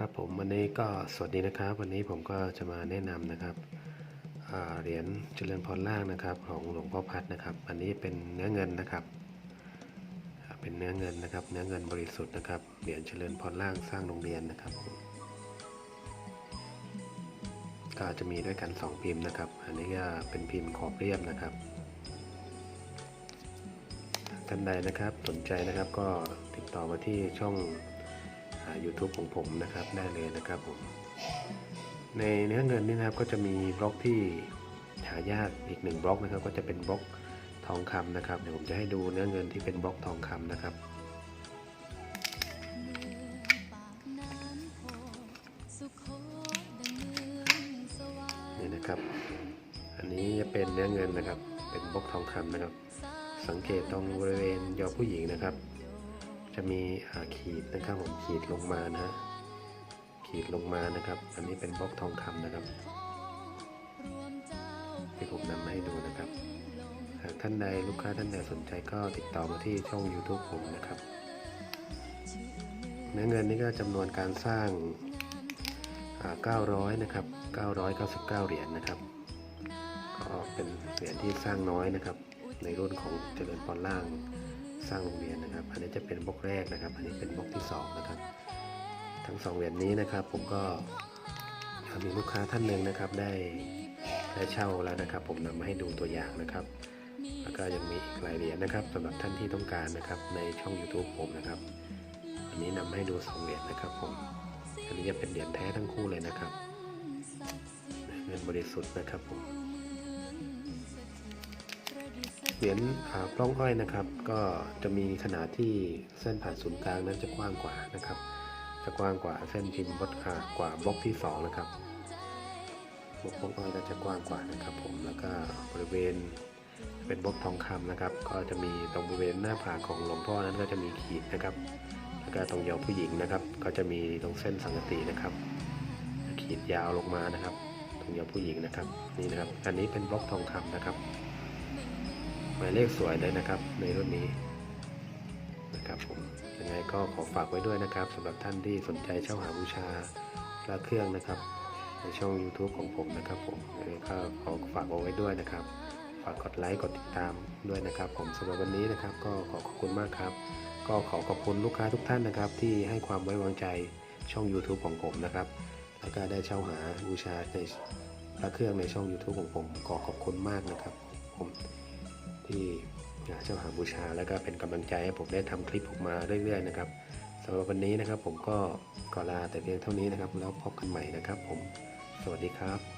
ครับผมวันนี้ก็สวัสดีนะครับ วันนี้ผมก็จะมาแนะนำนะครับเหรียญเจริญพรล่างนะครับของหลวงพ่อพัดนะครับ อันนี้เป็นเนื้อเงินนะครับ เป็นเนื้อเงินนะครับ เนื้อเงินบริสุทธิ์นะครับเหรียญเจริญพรล่างสร้างโรงเรียนนะครับ ก็จะมีด้วยกันสองพิมพ์นะครับ อันนี้ก็เป็นพิมพ์ขอบเรียบนะครับท่านใดนะครับสนใจนะครับก็ติดต่อมาที่ช่อง YouTube ของผมนะครับได้เลยนะครับผม ในเนื้อเงินนี่นะครับก็จะมีบล็อกที่หายากอีกหนึ่งบล็อกนะครับ ก็จะเป็นบล็อกทองคำนะครับ เดี๋ยวผมจะให้ดูเนื้อเงินที่เป็นบล็อกทองคำนะครับนี่นะครับ อันนี้จะเป็นเนื้อเงินนะครับ เป็นบล็อกทองคำนะครับ สังเกตตรงบริเวณยอผู้หญิงนะครับ จะมีขีดนะครับผมขีดลงมานะฮะขีดลงมานะครับ อันนี้เป็นบล็อกทองคำนะครับที่ผมนำมาให้ดูนะครับหากท่านใดลูกค้าท่านใดสนใจก็ติดต่อมาที่ช่อง YouTube ผมนะครับ เนื้อเงินนี่ก็จำนวนการสร้าง 900 นะครับ 999 เหรียญนะครับ ก็เป็นเหรียญที่สร้างน้อยนะครับ ในรุ่นของเจริญพรล่าง สร้างโรงเรียนนะครับ อันนี้จะเป็นบล็อกแรกนะครับ อันนี้เป็นบล็อกที่สองนะครับ ทั้งสองเหรียญนี้นะครับ ผมก็มีลูกค้าท่านหนึ่งนะครับได้ได้เช่าแล้วนะครับ ผมนำมาให้ดูตัวอย่างนะครับ แล้วก็ยังมีอีกหลายเหรียญนะครับสำหรับท่านที่ต้องการนะครับ ในช่อง YouTube ผมนะครับ อันนี้นำมาให้ดูสองเหรียญนะครับ ผม อันนี้จะเป็นเหรียญแท้ทั้งคู่เลยนะครับเงินบริสุทธิ์นะครับผม เหรียญอ่าปล้องอ้อยนะครับ ก็จะมีขนาดที่เส้นผ่านศูนย์กลางนั้นจะกว้างกว่านะครับ จะกว้างกว่าเส้นพิมพ์บล็อกอ่ากว่าบล็อกที่สองนะครับบล็อกปล้องอ้อยก็จะกว้างกว่านะครับ ผมแล้วก็บริเวณเป็นบล็อกทองคำนะครับ ก็จะมีตรงบริเวณหน้าผากของหลวงพ่อนั้นก็จะมีขีดนะครับแล้วก็ตรงเยาวผู้หญิงนะครับ ก็จะมีตรงเส้นสังกตินะครับ ขีดยาวลงมานะครับ ตรงเยาวผู้หญิงนะครับนี่นะครับ อันนี้เป็นบล็อกทองคำนะครับ หมายเลขสวยเลยนะครับ ในรุ่นนี้นะครับผมยังไงก็ขอฝากไว้ด้วยนะครับสำหรับท่านที่สนใจเช่าหาบูชาพระเครื่องนะครับ ในช่อง YouTube ของผมนะครับผมยังไงก็ขอฝากเอาไว้ด้วยนะครับ ฝากกดไลค์กดติดตามด้วยนะครับ ผมสำหรับวันนี้นะครับ ก็ขอขอบคุณมากครับ ก็ขอขอบคุณลูกค้าทุกท่านนะครับ ที่ให้ความไว้วางใจช่อง YouTube ของผมนะครับ แล้วก็ได้เช่าหาบูชาในพระเครื่องในช่อง YouTube ของผมขอขอบคุณมากนะครับผม ที่เจ้าหาบูชาแล้วก็เป็นกำลังใจให้ผมได้ทำคลิปออกมาเรื่อยๆนะครับสำหรับวันนี้นะครับผมก็ขอลาแต่เพียงเท่านี้นะครับ แล้วพบกันใหม่นะครับผม สวัสดีครับ